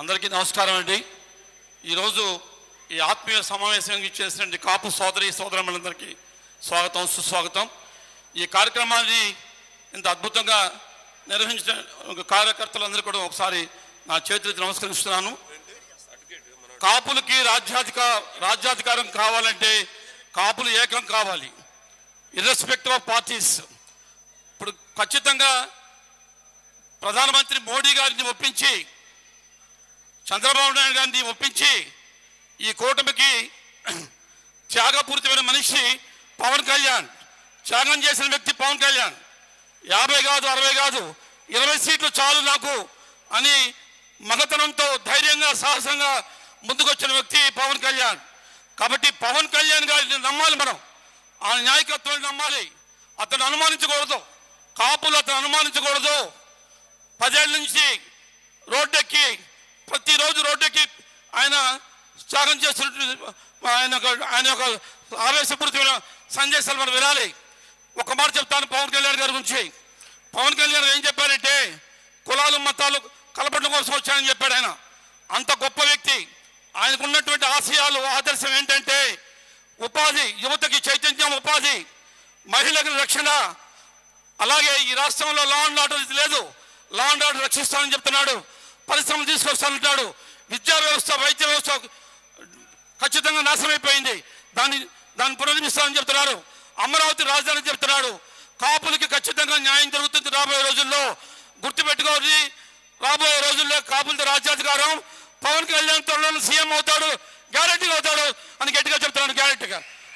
అందరికీ నమస్కారం అండి. ఈరోజు ఈ ఆత్మీయ సమావేశం చేసినటువంటి కాపు సోదరి సోదరములందరికీ స్వాగతం సుస్వాగతం. ఈ కార్యక్రమాన్ని ఇంత అద్భుతంగా నిర్వహించిన ఒక కార్యకర్తలందరూ కూడా ఒకసారి నా చేతులకి నమస్కరిస్తున్నాను. కాపులకి రాజ్యాధిక రాజ్యాధికారం కావాలంటే కాపులు ఏకం కావాలి. ఇర్రెస్పెక్టివ్ ఆఫ్ పార్టీస్ ఇప్పుడు ఖచ్చితంగా ప్రధానమంత్రి మోడీ గారిని ఒప్పించి చంద్రబాబు నాయుడు గారిని ఒప్పించి ఈ కూటమికి త్యాగపూరితమైన మనిషి పవన్ కళ్యాణ్ త్యాగం చేసిన వ్యక్తి పవన్ కళ్యాణ్. యాభై కాదు అరవై కాదు ఇరవై సీట్లు చాలు నాకు అని మగతనంతో ధైర్యంగా సాహసంగా ముందుకొచ్చిన వ్యక్తి పవన్ కళ్యాణ్. కాబట్టి పవన్ కళ్యాణ్ గారిని నమ్మాలి మనం. ఆ నాయకత్వాన్ని నమ్మాలి. అతను అనుమానించకూడదు. కాపులు అతను అనుమానించకూడదు. పదేళ్ళ నుంచి త్యాగం చేస్తున్నట్టు ఆయన ఆయన యొక్క ఆవేశపూరితమైన సందేశాలు మనం వినాలి. ఒక మాట చెప్తాను పవన్ కళ్యాణ్ గారి గురించి. పవన్ కళ్యాణ్ ఏం చెప్పారంటే కులాలు మతాలు కలపడం కోసం వచ్చానని చెప్పాడు ఆయన. అంత గొప్ప వ్యక్తి. ఆయనకు ఉన్నటువంటి ఆశయాలు ఆదర్శం ఏంటంటే ఉపాధి యువతకి చైతన్యం ఉపాధి మహిళలకు రక్షణ. అలాగే ఈ రాష్ట్రంలో లా అండ్ ఆర్డర్ ఇది లేదు. లా అండ్ ఆర్డర్ రక్షిస్తానని చెప్తున్నాడు. పరిశ్రమలు తీసుకొస్తానంటాడు విద్యా వ్యవస్థ వైద్య వ్యవస్థ ఖచ్చితంగా నాశనమైపోయింది దాన్ని దాన్ని పునర్మిస్తానని చెప్తున్నారు. అమరావతి రాజధాని చెప్తున్నాడు కాపులకి ఖచ్చితంగా న్యాయం జరుగుతుంది రాబోయే రోజుల్లో. గుర్తుపెట్టుకోవాలి రాబోయే రోజుల్లో కాపులతో రాజ్యాధికారం పవన్ కళ్యాణ్ త్వరలో సీఎం అవుతాడు గ్యారెంటీగా అవుతాడు అని గట్టిగా చెప్తున్నాను గ్యారెంటీగా